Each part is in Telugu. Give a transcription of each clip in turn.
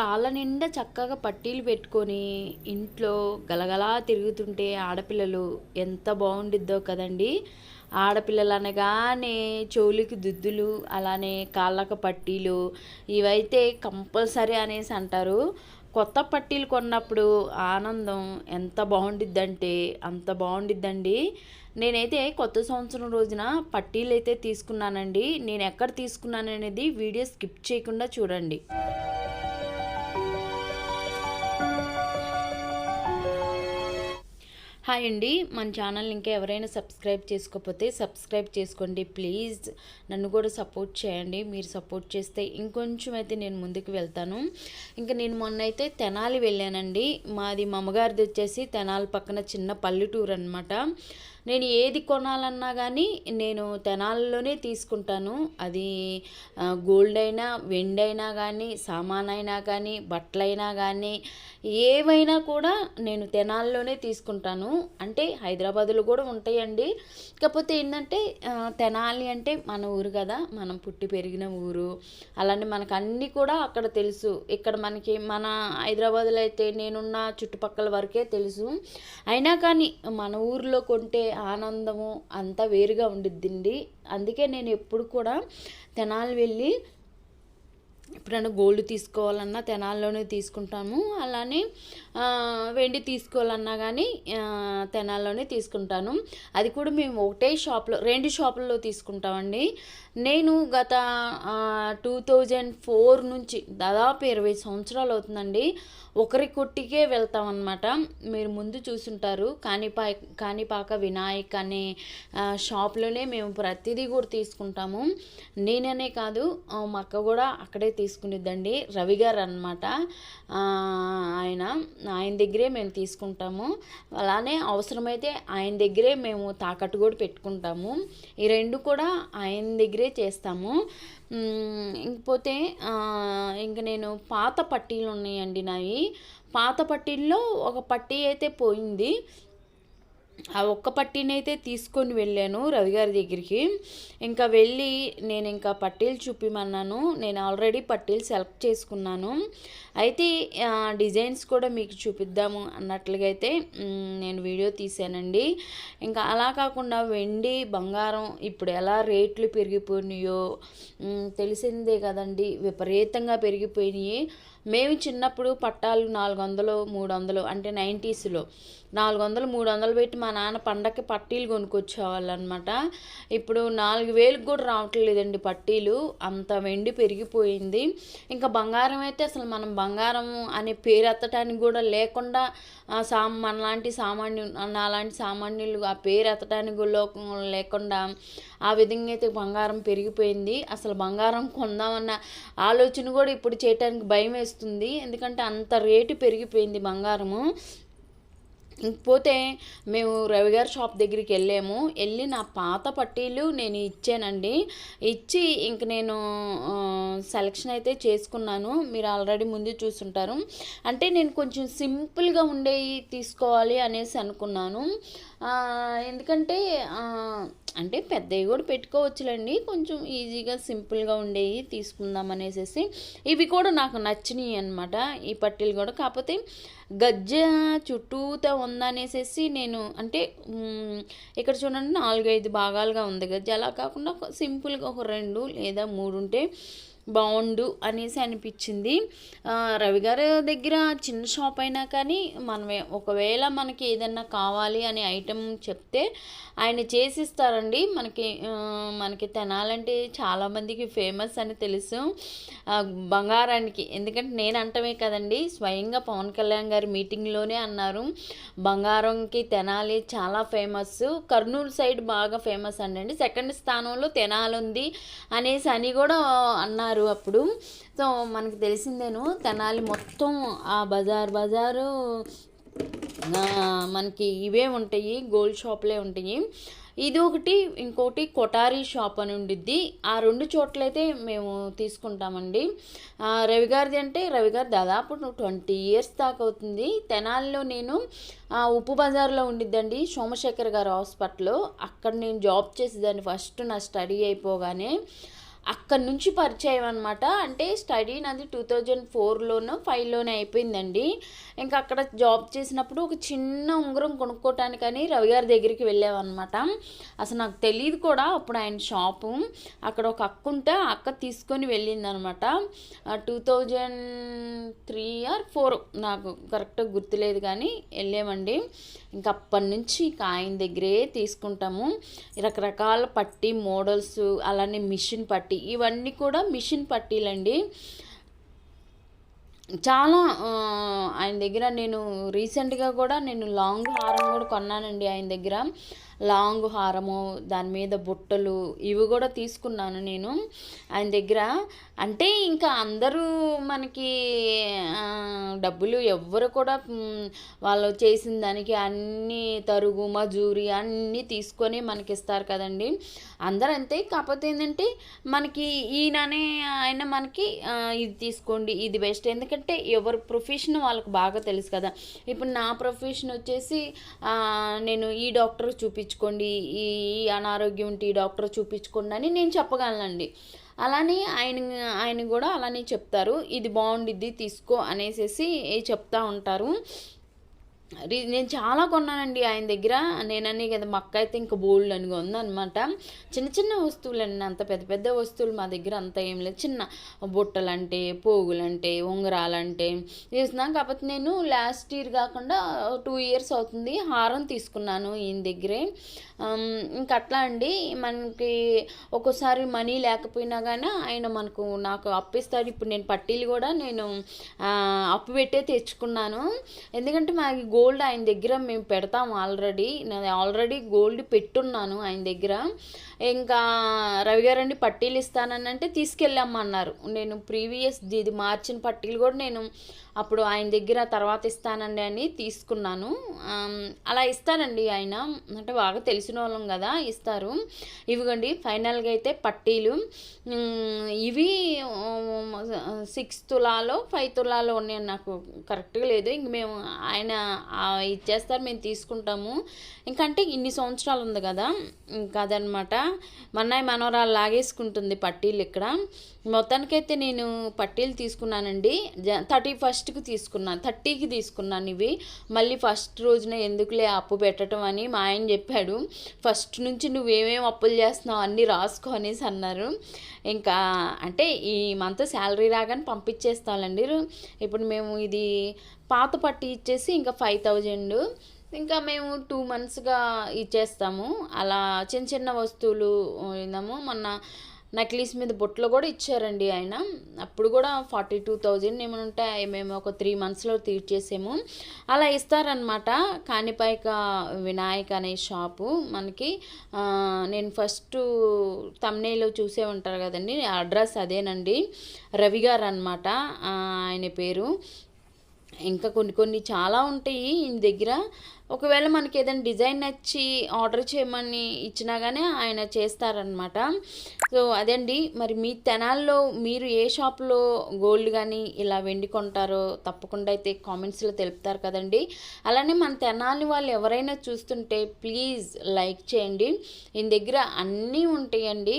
కాళ్ళ నిండా చక్కగా పట్టీలు పెట్టుకొని ఇంట్లో గలగలా తిరుగుతుంటే ఆడపిల్లలు ఎంత బాగుండిద్దో కదండి. ఆడపిల్లలు అనగానే చెవులకి దుద్దులు అలానే కాళ్ళకు పట్టీలు ఇవైతే కంపల్సరీ అనేసి అంటారు. కొత్త పట్టీలు కొన్నప్పుడు ఆనందం ఎంత బాగుండిద్దంటే అంత బాగుండిద్దండి. నేనైతే కొత్త సంవత్సరం రోజున పట్టీలు అయితే తీసుకున్నానండి. నేను ఎక్కడ తీసుకున్నాను అనేది వీడియో స్కిప్ చేయకుండా చూడండి. హాయ్ అండి. మన ఛానల్ ఇంకా ఎవరైనా సబ్స్క్రైబ్ చేసుకోకపోతే సబ్స్క్రైబ్ చేసుకోండి. ప్లీజ్ నన్ను కూడా సపోర్ట్ చేయండి. మీరు సపోర్ట్ చేస్తే ఇంకొంచెం అయితే నేను ముందుకు వెళ్తాను. ఇంకా నేను మొన్న అయితే తెనాలి వెళ్ళానండి. మాది మా అమ్మగారిది వచ్చేసి తెనాలి పక్కన చిన్న పల్లెటూరు అనమాట నేను ఏది కొనాలన్నా కానీ నేను తెనాలిలోనే తీసుకుంటాను. అది గోల్డ్ అయినా వెండి అయినా కానీ సామాన్ అయినా కానీ బట్టలైనా కానీ ఏవైనా కూడా నేను తెనాలిలోనే తీసుకుంటాను. అంటే హైదరాబాద్లో కూడా ఉంటాయండి. కాకపోతే ఏంటంటే తెనాలి అంటే మన ఊరు కదా. మనం పుట్టి పెరిగిన ఊరు. అలానే మనకు అన్నీ కూడా అక్కడ తెలుసు. ఇక్కడ మనకి మన హైదరాబాద్లో అయితే నేనున్న చుట్టుపక్కల వరకే తెలుసు. అయినా కానీ మన ఊర్లో కొంటే ఆనందము అంతా వేరుగా ఉండిద్దండి. అందుకే నేను ఎప్పుడు కూడా తెనాలి వెళ్ళి ఎప్పుడైనా గోల్డ్ తీసుకోవాలన్నా తెనాల్లోనే తీసుకుంటాము. అలానే వెండి తీసుకోవాలన్నా కానీ తెనాల్లోనే తీసుకుంటాను. అది కూడా మేము ఒకటే షాప్లో రెండు షాపుల్లో తీసుకుంటామండి. నేను గత టూ థౌజండ్ ఫోర్ నుంచి దాదాపు ఇరవై సంవత్సరాలు అవుతుందండి. ఒకరి కొట్టికే వెళ్తామన్నమాట. మీరు ముందు చూసుంటారు. కాణిపా కాణిపాక వినాయక్ అనే షాప్లోనే మేము ప్రతిదీ కూడా తీసుకుంటాము. నేననే కాదు మా అక్క కూడా అక్కడే తీసుకునిద్దండి. రవి గారు అనమాట ఆయన. ఆయన దగ్గరే మేము తీసుకుంటాము. అలానే అవసరమైతే ఆయన దగ్గరే మేము తాకట్టు కూడా పెట్టుకుంటాము. ఈ రెండు కూడా ఆయన దగ్గరే చేస్తాము. ఇంకపోతే ఇంక నేను పాత పట్టీలు ఉన్నాయండి నావి. పాత పట్టీల్లో ఒక పట్టీ అయితే పోయింది. ఆ ఒక్క పట్టీనైతే తీసుకొని వెళ్ళాను రవి గారి దగ్గరికి. ఇంకా వెళ్ళి నేను ఇంకా పట్టీలు చూపిమన్నాను. నేను ఆల్రెడీ పట్టీలు సెలెక్ట్ చేసుకున్నాను. అయితే డిజైన్స్ కూడా మీకు చూపిద్దాము అన్నట్లుగా అయితే నేను వీడియో తీసానండి. ఇంకా అలా కాకుండా వెండి బంగారం ఇప్పుడు ఎలా రేట్లు పెరిగిపోయినాయో తెలిసిందే కదండి. విపరీతంగా పెరిగిపోయినాయి. మేము చిన్నప్పుడు పట్టాలు నాలుగు వందలు మూడు వందలు అంటే నైంటీస్లో. నాలుగు వందలు మూడు వందలు పెట్టి మా నాన్న పండగకి పట్టీలు కొనుక్కొచ్చేవాళ్ళు అనమాట ఇప్పుడు నాలుగు వేలకు కూడా రావట్లేదండి పట్టీలు. అంత వెండి పెరిగిపోయింది. ఇంకా బంగారం అయితే అసలు మనం బంగారం అనే పేరు ఎత్తటానికి కూడా లేకుండా సా మనలాంటి సామాన్యు నాలాంటి సామాన్యులు ఆ పేరు ఎత్తడానికి కూడా లేకుండా ఆ విధంగా అయితే బంగారం పెరిగిపోయింది. అసలు బంగారం కొందామన్న ఆలోచన కూడా ఇప్పుడు చేయటానికి భయం వేస్తుంది. ఎందుకంటే అంత రేటు పెరిగిపోయింది బంగారము. పోతే మేము రవి గారి షాప్ దగ్గరికి వెళ్ళాము. వెళ్ళి నా పాత పట్టీలు నేను ఇచ్చానండి. ఇచ్చి ఇంక నేను సెలెక్షన్ అయితే చేసుకున్నాను. మీరు ఆల్రెడీ ముందు చూసుంటారు. అంటే నేను కొంచెం సింపుల్గా ఉండేవి తీసుకోవాలి అనేసి అనుకున్నాను. ఎందుకంటే అంటే పెద్దవి కూడా పెట్టుకోవచ్చులేండి. కొంచెం ఈజీగా సింపుల్గా ఉండేవి తీసుకుందాం అనేసి ఇవి కూడా నాకు నచ్చినాయి అనమాట ఈ పట్టీలు కూడా. కాకపోతే గజ్జ చుట్టూతో ఉందనేసి నేను అంటే ఇక్కడ చూడండి నాలుగైదు భాగాలుగా ఉంది గజ్జ. అలా కాకుండా సింపుల్గా ఒక రెండు లేదా మూడు ఉంటే బాగుండు అనేసి అనిపించింది. రవి గారి దగ్గర చిన్న షాప్ అయినా కానీ మనం ఒకవేళ మనకి ఏదన్నా కావాలి అనే ఐటెం చెప్తే ఆయన చేసిస్తారండి. మనకి మనకి తినాలంటే చాలామందికి ఫేమస్ అని తెలుసు. బంగారానికి ఎందుకంటే నేను అంటమే కదండి స్వయంగా పవన్ కళ్యాణ్ గారి మీటింగ్లోనే అన్నారు. బంగారంకి తెనాలి చాలా ఫేమస్ కర్నూలు సైడ్ బాగా ఫేమస్ అండి. సెకండ్ స్థానంలో తెనాలి ఉంది అనేసి అని కూడా అన్నారు. అప్పుడు. సో మనకు తెలిసిందేను తెనాలి మొత్తం ఆ బజార్ బజారు మనకి ఇవే ఉంటాయి గోల్డ్ షాప్లే ఉంటాయి. ఇది ఒకటి ఇంకోటి కొటారీ షాప్ అని ఉండిద్ది. ఆ రెండు చోట్లయితే మేము తీసుకుంటామండి. రవి గారిది అంటే రవి గారు దాదాపు ట్వంటీ ఇయర్స్ దాకా అవుతుంది. తెనాలిలో నేను ఉప్పు బజార్లో ఉండిద్దండి సోమశేఖర్ గారు హాస్పిటల్ అక్కడ నేను జాబ్ చేసేదాన్ని ఫస్ట్ నా స్టడీ అయిపోగానే. అక్కడి నుంచి పరిచయం అనమాట అంటే స్టడీ నాది టూ థౌజండ్ ఫోర్లోనో ఫైవ్లోనే అయిపోయిందండి. ఇంకా అక్కడ జాబ్ చేసినప్పుడు ఒక చిన్న ఉంగరం కొనుక్కోవటానికని రవి గారి దగ్గరికి వెళ్ళామన్నమాట. అసలు నాకు తెలియదు కూడా అప్పుడు ఆయన షాపు. అక్కడ ఒక అక్క ఉంటే ఆ అక్క తీసుకొని వెళ్ళిందనమాట two thousand three or four నాకు కరెక్ట్గా గుర్తులేదు కానీ వెళ్ళామండి. ఇంకా అప్పటి నుంచి ఇంకా ఆయన దగ్గరే తీసుకుంటాము. రకరకాల పట్టి మోడల్స్ అలానే మిషన్ పట్టి ఇవన్నీ కూడా మిషన్ పట్టీలండి. చాలా ఆయన దగ్గర నేను రీసెంట్గా కూడా నేను లాంగ్ హారం కూడా కొన్నానండి ఆయన దగ్గర. లాంగ్ హారము దాని మీద బుట్టలు ఇవి కూడా తీసుకున్నాను నేను. ఆయన దగ్గర అంటే ఇంకా అందరూ మనకి డబ్బులు ఎవ్వరు కూడా వాళ్ళు చేసిన దానికి అన్ని తరుగు మజూరి అన్నీ తీసుకొని మనకి ఇస్తారు కదండి. అందరూ అంతే. కాకపోతే ఏంటంటే మనకి ఈయననే ఆయన మనకి ఇది తీసుకోండి ఇది బెస్ట్. ఎందుకంటే ఎవరి ప్రొఫెషన్ వాళ్ళకి బాగా తెలుసు కదా. ఇప్పుడు నా ప్రొఫెషన్ వచ్చేసి నేను ఈ డాక్టర్ చూపించు చూపించుకోండి ఈ అనారోగ్యం ఉంటే ఈ డాక్టర్ చూపించుకోండి అని నేను చెప్పగలనండి. అలానే ఆయన ఆయన కూడా అలానే చెప్తారు. ఇది బాగుండిద్ది తీసుకో అనేసి చెప్తా ఉంటారు. నేను చాలా కొన్నానండి ఆయన దగ్గర. నేనని కదా మక్క అయితే ఇంకా బోల్డ్ అని ఉందనమాట చిన్న చిన్న వస్తువులండి అంత పెద్ద పెద్ద వస్తువులు మా దగ్గర అంత ఏం లేదు. చిన్న బుట్టలంటే పోగులంటే ఉంగరాలంటే చేస్తున్నాను కాకపోతే నేను లాస్ట్ ఇయర్ కాకుండా టూ ఇయర్స్ అవుతుంది హారం తీసుకున్నాను ఈయన దగ్గరే. ఇంక అట్లా అండి. మనకి ఒక్కోసారి మనీ లేకపోయినా కానీ ఆయన మనకు నాకు అప్పిస్తాడు. ఇప్పుడు నేను పట్టీలు కూడా నేను అప్పు పెట్టే తెచ్చుకున్నాను. ఎందుకంటే మాకు గోల్డ్ ఆయన దగ్గర మేము పెడతాం ఆల్రెడీ. నేను ఆల్రెడీ గోల్డ్ పెట్టున్నాను ఆయన దగ్గర. ఇంకా రవి గారండి పట్టీలు ఇస్తానని అంటే తీసుకెళ్ళామన్నారు నేను ప్రీవియస్ ఇది మార్చిన పట్టీలు కూడా నేను అప్పుడు ఆయన దగ్గర తర్వాత ఇస్తానండి అని తీసుకున్నాను. అలా ఇస్తారండి ఆయన. అంటే బాగా తెలిసిన వాళ్ళం కదా ఇస్తారు. ఇవిగండి ఫైనల్గా అయితే పట్టీలు. ఇవి సిక్స్ తులాలో ఫైవ్ తులాలో ఉన్నాయి నాకు. కరెక్ట్గా లేదు. ఇంక మేము ఆయన ఇచ్చేస్తారు మేము తీసుకుంటాము. ఇంకంటే ఇన్ని సంవత్సరాలు ఉంది కదా ఇంకా అదనమాట. మన్నాయి మనవరాలు లాగేసుకుంటుంది పట్టీలు ఇక్కడ. మొత్తానికైతే నేను పట్టీలు తీసుకున్నానండి. థర్టీ ఫస్ట్కి తీసుకున్నాను థర్టీకి తీసుకున్నాను ఇవి. మళ్ళీ ఫస్ట్ రోజున ఎందుకులే అప్పు పెట్టడం అని మా ఆయన చెప్పాడు. ఫస్ట్ నుంచి నువ్వేమేమి అప్పులు చేస్తున్నావు అన్నీ రాసుకో అనేసి అన్నారు. ఇంకా అంటే ఈ మంత్ శాలరీ రాగానే పంపించేస్తానండి ఇప్పుడు మేము ఇది పాత పట్టి ఇచ్చేసి ఇంకా ఫైవ్ థౌజండ్ ఇంకా మేము టూ మంత్స్గా ఇచ్చేస్తాము. అలా చిన్న చిన్న వస్తువులు విన్నాము మొన్న నక్లీస్ మీద బొట్లు కూడా ఇచ్చారండి ఆయన. అప్పుడు కూడా ఫార్టీ టూ థౌజండ్ ఏమైనా ఉంటే మేము ఒక త్రీ మంత్స్లో తీర్చేసాము. అలా ఇస్తారనమాట కాణిపాయక వినాయక్ అనే షాపు మనకి నేను ఫస్ట్ తమ్నేలో చూసే ఉంటారు కదండి. అడ్రస్ అదేనండి. రవి గారు అనమాట ఆయన పేరు. ఇంకా కొన్ని కొన్ని చాలా ఉంటాయి ఈయన దగ్గర. ఒకవేళ మనకి ఏదైనా డిజైన్ నచ్చి ఆర్డర్ చేయమని ఇచ్చినా కానీ ఆయన చేస్తారనమాట సో అదండి. మరి మీ తెనాల్లో మీరు ఏ షాప్లో గోల్డ్ కానీ ఇలా వెండి కొంటారో తప్పకుండా అయితే కామెంట్స్లో తెలుపుతారు కదండి. అలానే మన తెనాలి వాళ్ళు ఎవరైనా చూస్తుంటే ప్లీజ్ లైక్ చేయండి. ఈయన దగ్గర అన్నీ ఉంటాయండి.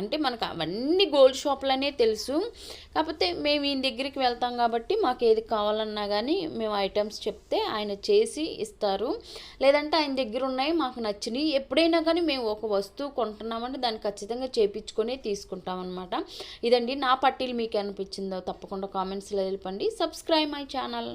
అంటే మనకు అవన్నీ గోల్డ్ షాపులనే తెలుసు. కాకపోతే మేము ఈయన దగ్గరికి వెళ్తాం కాబట్టి మాకు ఏది కావాలన్నా కానీ మేము ఐటమ్స్ చెప్తే ఆయన చేసి ఇస్తారు. ఇస్తారు లేదంటే ఆయన దగ్గర ఉన్నాయి మాకు నచ్చినవి ఎప్పుడైనా కానీ మేము ఒక వస్తువు కొంటున్నామంటే దాన్ని ఖచ్చితంగా చేపించుకొని తీసుకుంటాం అనమాట ఇదండి నా పట్టీలు మీకు అనిపించిందో తప్పకుండా కామెంట్స్లో తెలిపండి. Subscribe my channel.